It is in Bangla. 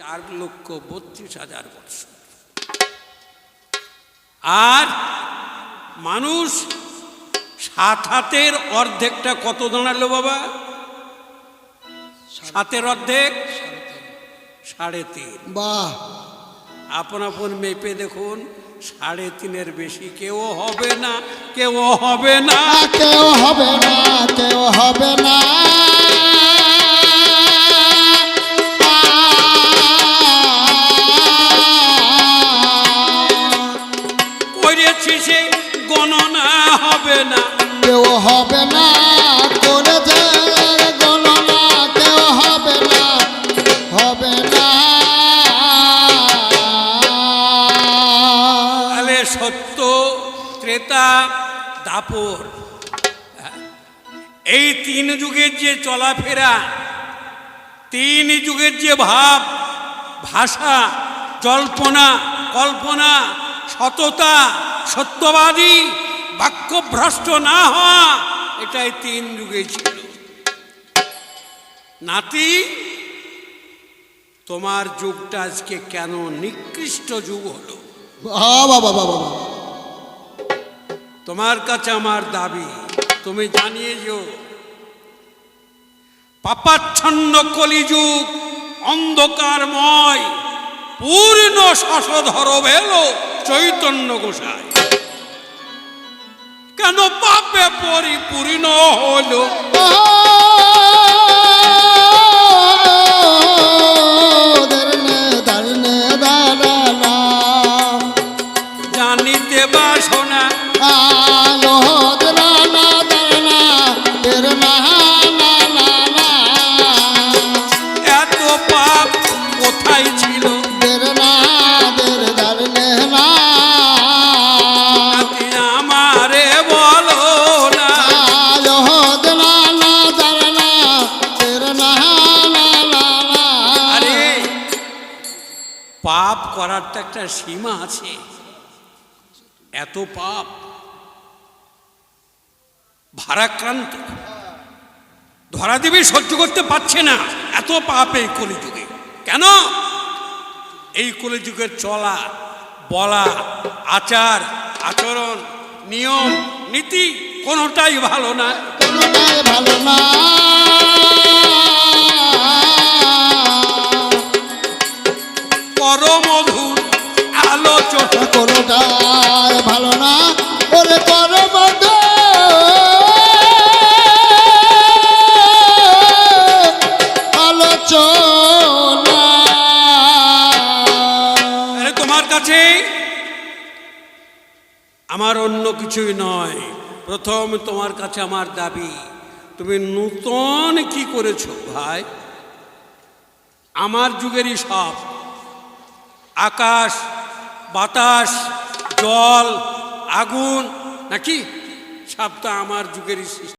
চার লক্ষ বত্রিশ হাজার বৎসর আর মানুষ সাত হাতের অর্ধেকটা কত দাঁড়াল বাবা? সাতের অর্ধেক? সাড়ে তিন। বাহ। আপন আপন মেপে দেখুন সাড়ে তিনের বেশি কেউ হবে না কেউ হবে না কেউ হবে না কেউ হবে না। না কেউ হবে না করে যে গণনা কেউ হবে না হবে না তাহলে সত্য ত্রেতা দাপর? এই তিন যুগের যে চলাফেরা তিন যুগের যে ভাব ভাষা জল্পনা কল্পনা সততা সত্যবাদী বাক্যভ্রষ্ট না হওয়া এটাই তিন যুগে ছিল। নাতি তোমার যুগটা আজকে কেন নিকৃষ্ট যুগ হলো? তোমার কাছে আমার দাবি তুমি জানিয়ে যেও পাপাচ্ছন্ন কলিযুগ অন্ধকারময় পূর্ণ শশধর এলো চৈতন্য গোসাই। পরিপূর্ণ হলো। জানিতে বাসনা। পাপ করার তো একটা সীমা আছে। এত পাপ। ভারাক্রান্ত। ধরা দেবী সহ্য করতে পারছে না। এত পাপ এই কলিযুগে। কেন? এই কলিযুগের চলা, বলা, আচার, আচরণ, নিয়ম, নীতি কোনোটাই ভালো না। কোনটাই ভালো না। পরমধুর আলোচনা কোনটাই ভালো না। ওরে কর তোমার কাছে আমার অন্য কিছুই নয়। প্রথম তোমার কাছে আমার দাবি তুমি নূতন কি করেছ ভাই? আমার যুগেরই সব। আকাশ বাতাস জল আগুন নাকি? সব তো আমার যুগেরই সৃষ্টি।